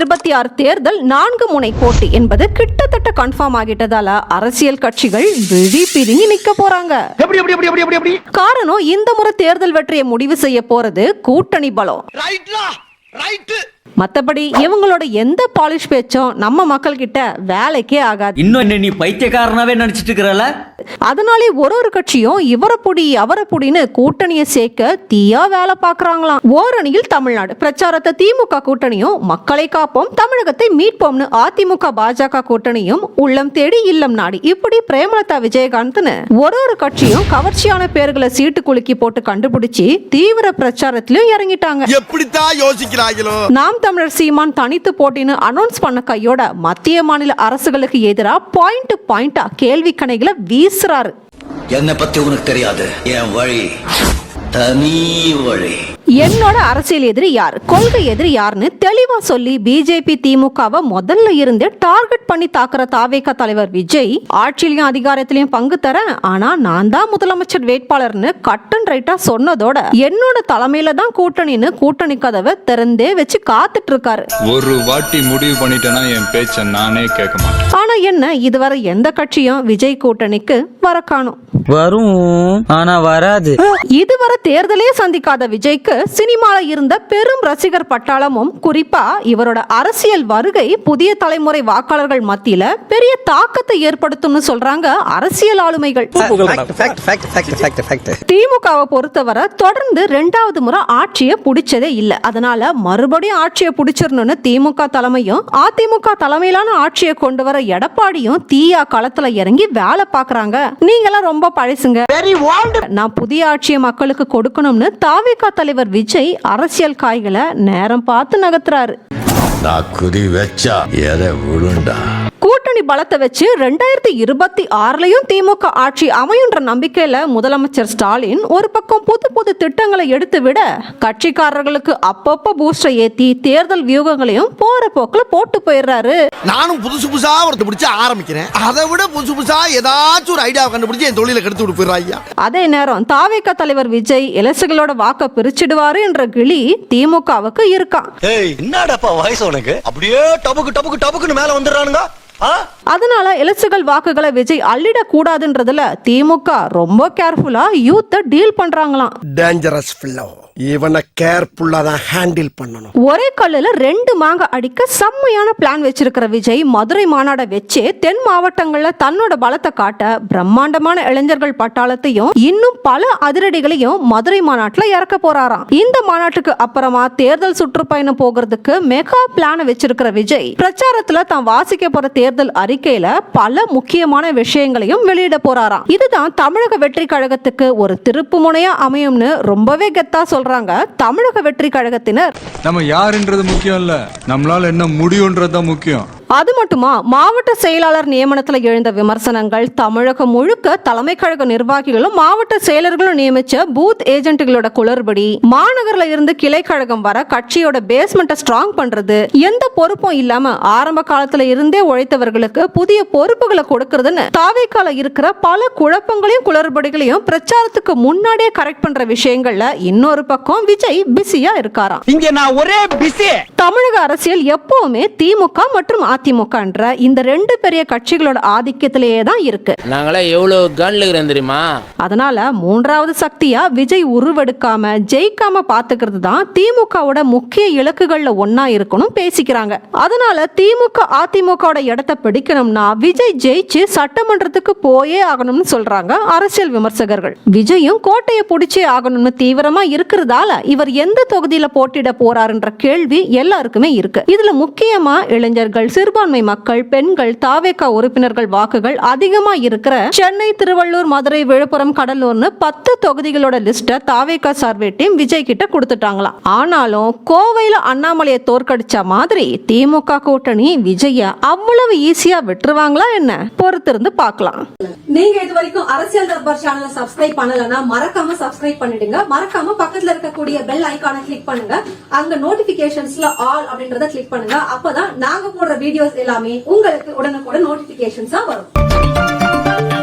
இருபத்தி ஆறு தேர்தல் நான்கு முனை போட்டி என்பது கிட்டத்தட்ட கன்ஃபார்ம் ஆகிட்டதால அரசியல் கட்சிகள் விழி பிரிஞ்சு நிக்க போறாங்க. காரணம் இந்த முறை தேர்தல் வெற்றியை முடிவு செய்ய போறது கூட்டணி பலம். ரைட்லா ரைட் மத்தபடி இவங்களோட எந்த பாலிஷ் பேச்சும் நம்ம மக்கள் கிட்ட வேலைக்கே ஆகாது. இன்னும் என்ன நீ பைத்தியக்காரனாவே நினைச்சிட்டு இருக்கிறல? அதனாலே ஒரு ஒரு கட்சியும் இவரை புடி அவரை புடின்னு கூட்டணியை சேர்க்க தீயா வேலை பார்க்கறாங்களாம். ஓரணியில் தமிழ்நாடு. பிரச்சாரத்தை திமுக கூட்டணியும் மக்களை காப்போம் தமிழகத்தை மீட்போம்னு அதிமுக பாஜக கூட்டணியும் உள்ளம் தேடி இல்லம் நாடி. இப்படி பிரேமலதா விஜயகாந்த்னு ஒரு ஒரு கட்சியும் கவர்ச்சியான பேர்களை சீட்டு குலுக்கி போட்டு கண்டுபிடிச்சு தீவிர பிரச்சாரத்திலும் இறங்கிட்டாங்க. எப்படித்தான் யோசிக்கிறாங்களோ நாம் தமிழர் சீமான் தனித்து போட்டின்னு அனௌன்ஸ் பண்ண கையோட மத்திய மாநில அரசுகளுக்கு எதிராக பாயிண்ட் பாயிண்டா கேள்வி கணைகளை வீசுறாரு என்னை பத்தி உனக்கு தெரியாது. என் வழி. தனி வழி. என்னோட அரசியல் எதிரி யார்? கொள்கை எதிரி யாருன்னு தெளிவா சொல்லி பிஜேபி திமுகவை முதல்ல இருந்தே டார்கெட் பண்ணி தாக்குற தாவேக தலைவர் விஜய் ஆட்சியிலையும் அதிகாரத்திலையும் பங்கு தரேன் ஆனா நான் தான் முதலமைச்சர் வேட்பாளர்னு கட் அண்ட் ரைட்டா சொன்னதோட என்னோட தலைமையில தான் கூட்டணின்னு கூட்டணி கதவை திறந்தே வச்சு காத்துட்டு இருக்காரு ஒரு வாட்டி முடிவு பண்ணிட்டேன்னா என் பேச்ச நானே கேட்க மாட்டேன். ஆனா என்ன இதுவரை எந்த கட்சியும் விஜய் கூட்டணிக்கு வர காணும். வரும் ஆனா வராது. இதுவரை தேர்தலே சந்திக்காத விஜய்க்கு சினிமால இருந்த பெரும் ரசிகர் பட்டாளமும் குறிப்பா இவரோட அரசியல் வருகை புதிய தலைமுறை வாக்காளர்கள் மத்தியில பெரிய தாக்கத்தை ஏற்படுத்தும்னு சொல்றாங்க அரசியல் ஆளுமைகள். திமுகவை பொறுத்தவரை தொடர்ந்து ரெண்டாவது முறை ஆட்சியை பிடிச்சதே இல்ல. அதனால மறுபடியும் ஆட்சியை பிடிச்சிடணும்னு திமுக தலைமையும் அதிமுக தலைமையிலான ஆட்சியை கொண்டு வர எடப்பாடியும் தீயா களத்துல இறங்கி வேலை பாக்குறாங்க. நீங்களாம் ரொம்ப பழசுங்க. நான் புதிய ஆட்சியை மக்களுக்கு கொடுக்கணும்னு தாவேகா தலைவர் விஜய் அரசியல் காய்களை நேரம் பார்த்து நகர்த்துறாரு. கூட்டணி பலத்தை வச்சு ரெண்டாயிரத்தி இருபத்தி ஆறுலயும் திமுக ஆட்சி அமையுன்ற நம்பிக்கையில முதலமைச்சர் ஸ்டாலின் ஒரு பக்கம் புது புது திட்டங்களை எடுத்து விட கட்சிக்காரர்களுக்கு அப்பப்ப பூஸ்டர் ஏத்தி தேர்தல் வியூகங்களையும் போற போக்குல போட்டு போயிடுறாரு. நானும் புதுசு புதுசா ஒருத்த பிடிச்ச ஆரம்பிக்கிறேன். அதை விட புதுசு புதுசா ஏதாச்சும் ஒரு ஐடியா கண்டுபிடிச்சு என் தொழில கெடுத்து விட்டு போயிடுறாங்க அதே நேரம் தாவேக தலைவர் விஜய் இலசுகளோட வாக்க பிரிச்சிடுவாரு என்ற கிளி திமுகவுக்கு இருக்கான் ஏய் என்னடாப்பா வயசு உனக்கு? அப்படியே டபுக்கு டபுக்கு டபுக்குன்னு மேல வந்துடுறானுங்க. அதனால இலசுகள் வாக்குகளை விஜய் அள்ளிட கூடாதுன்றதுல திமுக ரொம்ப கேர்ஃபுல்லா யூத்த டீல் பண்றாங்களாம். டேஞ்சரஸ் ஃபில்லோ இவனை கேர்ஃபுல்லா தான் ஹேண்டில் பண்ணணும். ஒரே கல்லுல ரெண்டு மாங்க அடிக்க செம்மையான பிளான் வச்சிருக்கிற விஜய் மதுரை மாநாட வச்சே தென் மாவட்டங்கள்ல தன்னோட பலத்தை காட்ட பிரம்மாண்டமான இளைஞர்கள் பட்டாளத்தையும் இன்னும் பல அதிரடிகளையும் மதுரை மாநாட்டுல இறக்க போறாராம். இந்த மாநாட்டுக்கு அப்புறமா தேர்தல் சுற்றுப்பயணம் போகிறதுக்கு மெகா பிளான வச்சிருக்கிற விஜய் பிரச்சாரத்துல தான் வாசிக்க போற தேர்தல் அறிக்கையில பல முக்கியமான விஷயங்களையும் வெளியிட போறாராம். இதுதான் தமிழக வெற்றி கழகத்துக்கு ஒரு திருப்பு முனையா அமையும்னு ரொம்பவே கெத்தா சொல்றாங்க தமிழக வெற்றி கழகத்தினர். நம்ம யாருன்றது முக்கியம் இல்ல. நம்மளால என்ன முடியும்ன்றது தான் முக்கியம். அது மட்டுமா? மாவட்ட செயலாளர் நியமனத்துல எழுந்த விமர்சனங்கள் தமிழகம் முழுக்க தலைமை கழக நிர்வாகிகளும் மாவட்ட செயலர்களும் நியமிச்ச பூத் ஏஜென்ட்டுகளோட குளறுபடி. மாநகர்ல இருந்து கிளை கழகம் வர கட்சியோட பேஸ்மெண்ட்டை ஸ்ட்ராங் பண்றது. எந்த பொறுப்பும் இல்லாம ஆரம்ப காலத்துல இருந்தே உழைத்தவர்களுக்கு புதிய பொறுப்புகளை கொடுக்கறதுன்னு தாவேக்கால இருக்கிற பல குழப்பங்களையும் குளறுபடிகளையும் பிரச்சாரத்துக்கு முன்னாடியே கரெக்ட் பண்ற விஷயங்கள்ல இன்னொரு பக்கம் விஜய் பிஸியா இருக்காராம். இங்க நான் ஒரே பிஸி தமிழக அரசியல் எப்பவுமே திமுக மற்றும் அதிமுகன்ற இந்த ரெண்டு பெரிய கட்சிகளோட ஆதிக்கத்திலேயே தான் இருக்கு. நாங்களே எவ்வளவு கன்ல இருக்கிறோம் தெரியுமா? அதனால மூன்றாவது சக்தியா விஜய் உருவெடுக்காம ஜெயிக்காம பாத்துக்கிறது தான் திமுகவோட முக்கிய இலக்குகள்ல ஒன்னா இருக்கணும் பேசிக்கிறாங்க. அதனால திமுக அதிமுகவோட இடத்தை பிடிக்கணும்னா விஜய் ஜெயிச்சு சட்டமன்றத்துக்கு போயே ஆகணும்னு சொல்றாங்க அரசியல் விமர்சகர்கள். விஜயும் கோட்டையை பிடிச்சே ஆகணும்னு தீவிரமா இருக்கிறதால இவர் எந்த தொகுதியில போட்டியிட போறாருன்ற கேள்வி எல்லாருக்குமே இருக்கு. இதுல முக்கியமா இளைஞர்கள் சிறுபான்மை மக்கள் பெண்கள் தாவேக்கா உறுப்பினர்கள் வாக்குகள் அதிகமா இருக்கிற சென்னை திருவள்ளூர் மதுரை விழுப்புரம் கடலூர்னு பத்து தொகுதிகளோட லிஸ்ட தாவேக்கா சர்வே டீம் விஜய் கிட்ட கொடுத்துட்டாங்களாம். ஆனாலும் கோவையில அண்ணாமலையை தோற்கடிச்ச மாதிரி திமுக கூட்டணி விஜய அவ்வளவு ஈஸியா விட்டுருவாங்களா என்ன? பொறுத்திருந்து பார்க்கலாம். நீங்க இது வரைக்கும் அரசியல் தர்பார் சேனலை சப்ஸ்கிரைப் பண்ணலன்னா மறக்காம சப்ஸ்கிரைப் பண்ணிடுங்க. மறக்காம பக்கத்துல இருக்கக்கூடிய பெல் ஐக்கான கிளிக் பண்ணுங்க. அங்க நோட்டிபிகேஷன்ஸ்ல ஆல் அப்படின்றத கிளிக் பண்ணுங்க. அப்பதான் நாங்க போடுற வீடியோஸ் எல்லாமே உங்களுக்கு உடனுக்குடன் நோட்டிபிகேஷன்ஸா வரும்.